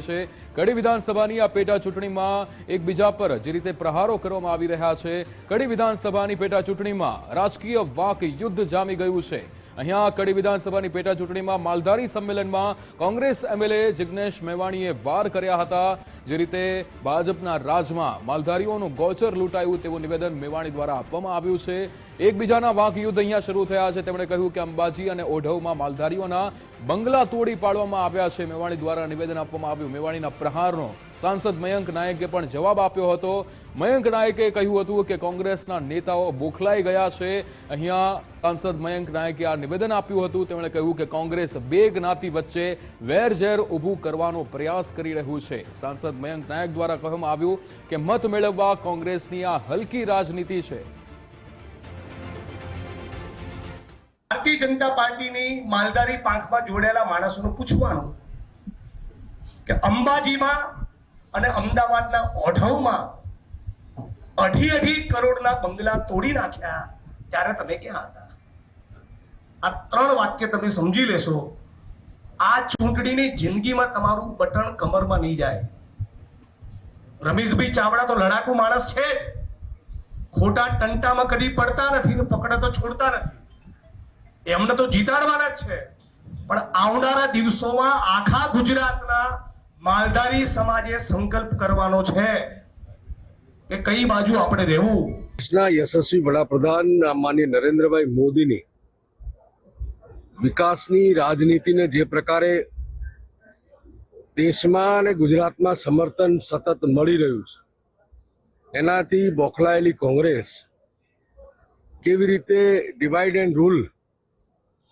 છે. કડી વિધાનસભાની આ પેટા ચૂંટણીમાં એકબીજા પર જે રીતે પ્રહારો કરવામાં આવી રહ્યા છે, કડી વિધાનસભાની પેટા ચૂંટણીમાં રાજકીય વાક યુદ્ધ જામી ગયું છે. અહીંયા કડી વિધાનસભાની પેટા ચૂંટણીમાં માલધારી સંમેલનમાં કોંગ્રેસ એમએલએ જિગ્નેશ મેવાણીએ વાર કર્યા હતા. જે રીતે ભાજપના રાજમાં માલધારીઓનું ગોચર લૂંટાયું તેવું નિવેદન મેવાણી દ્વારા આપવામાં આવ્યું છે. એકબીજાના વાંક યુદ્ધ અહીંયા શરૂ થયા છે. તેમણે કહ્યું કે અંબાજી અને ઓઢવમાં માલધારીઓના બંગલા તોડી પાડવામાં આવ્યા છે. મેવાણી દ્વારા નિવેદન આપવામાં આવ્યું. મેવાણીના પ્રહારનો સાંસદ મયંક નાયકે પણ જવાબ આપ્યો હતો. મયંક નાયકે કહ્યું હતું કે કોંગ્રેસના નેતાઓ બોખલાઈ ગયા છે. અહીંયા સાંસદ મયંક નાયકે આ નિવેદન આપ્યું હતું. તેમણે કહ્યું કે કોંગ્રેસ બે જ્ઞાતિ વચ્ચે વેરઝેર ઊભું કરવાનો પ્રયાસ કરી રહ્યું છે. સાંસદ મયંક નાયક દ્વારા કહેવામાં આવ્યું કે મત મેળવવા કોંગ્રેસની આ હલકી રાજનીતિ છે. ભારતીય જનતા પાર્ટીની માલધારી પાંખમાં જોડાયેલા માણસોનું પૂછવાનું કે અંબાજીમાં અને અમદાવાદના ઓઢવમાં અઢી અઢી કરોડના બંગલા તોડી નાખ્યા. ત્યારે તમે ક્યાં હતા? આ ત્રણ વાક્ય તમે સમજી લેશો. આ ચૂંટણીની જિંદગીમાં તમારું બટન કમરમાં નહીં જાય. રમેશભાઈ ચાવડા તો લડાકુ માણસ છે જ. ખોટા ટંટામાં કદી પડતા નથી ને પકડે તો છોડતા નથી. એમને તો જીતાડવાના જ છે. પણ આવનારા દિવસોમાં આખા ગુજરાતના માલધારી સમાજે સંકલ્પ કરવાનો છે. કે કઈ બાજુ આપણે રહેવું? દેશના યશસ્વી વડાપ્રધાન માન્ય નરેન્દ્રભાઈ મોદીની વિકાસની રાજનીતિને જે પ્રકારે દેશમાં અને ગુજરાતમાં સમર્થન સતત મળી રહ્યું છે, એનાથી બોખલાયેલી કોંગ્રેસ કેવી રીતે ડિવાઈડ એન્ડ રૂલ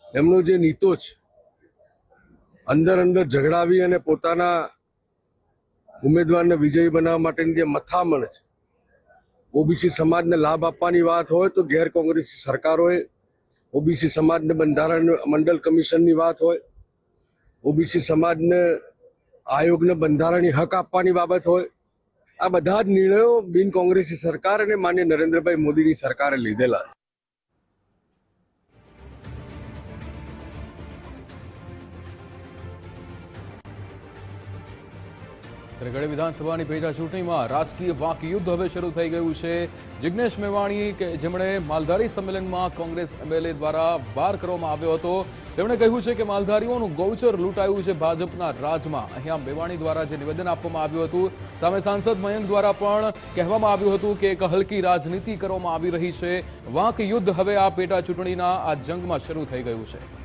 એમનો જે નીતો છે, અંદર અંદર ઝઘડાવી અને પોતાના ઉમેદવારને વિજયી બનાવવા માટેની જે મથામણ છે ઓબીસી સમાજને લાભ આપવાની વાત હોય તો ગેર કોંગ્રેસી સરકારોએ ઓબીસી સમાજને બંધારણ મંડળ કમિશનની વાત હોય. ઓબીસી સમાજને આયોગને બંધારણીય હક આપવાની બાબત હોય. આ બધા જ નિર્ણયો બિન કોંગ્રેસી સરકાર અને માન્ય નરેન્દ્રભાઈ મોદીની સરકારે લીધેલા છે. ત્યારે વિધાનસભાની પેટા ચૂંટણીમાં રાજકીય વાક યુદ્ધ હવે શરૂ થઈ ગયું છે. જિગ્નેશ મેવાણી કે જેમણે માલધારી સંમેલનમાં કોંગ્રેસ એમએલએ દ્વારા વાર કરવામાં આવ્યો હતો, તેમણે કહ્યું છે કે માલધારીઓનું ગૌચર લૂંટાયું છે ભાજપના રાજમાં. અહીંયા મેવાણી દ્વારા જે નિવેદન આપવામાં આવ્યું હતું, સામે સાંસદ મયંક દ્વારા પણ કહેવામાં આવ્યું હતું કે એક હલકી રાજનીતિ કરવામાં આવી રહી છે. વાંક યુદ્ધ હવે આ પેટા ચૂંટણીના આ જંગમાં શરૂ થઈ ગયું છે.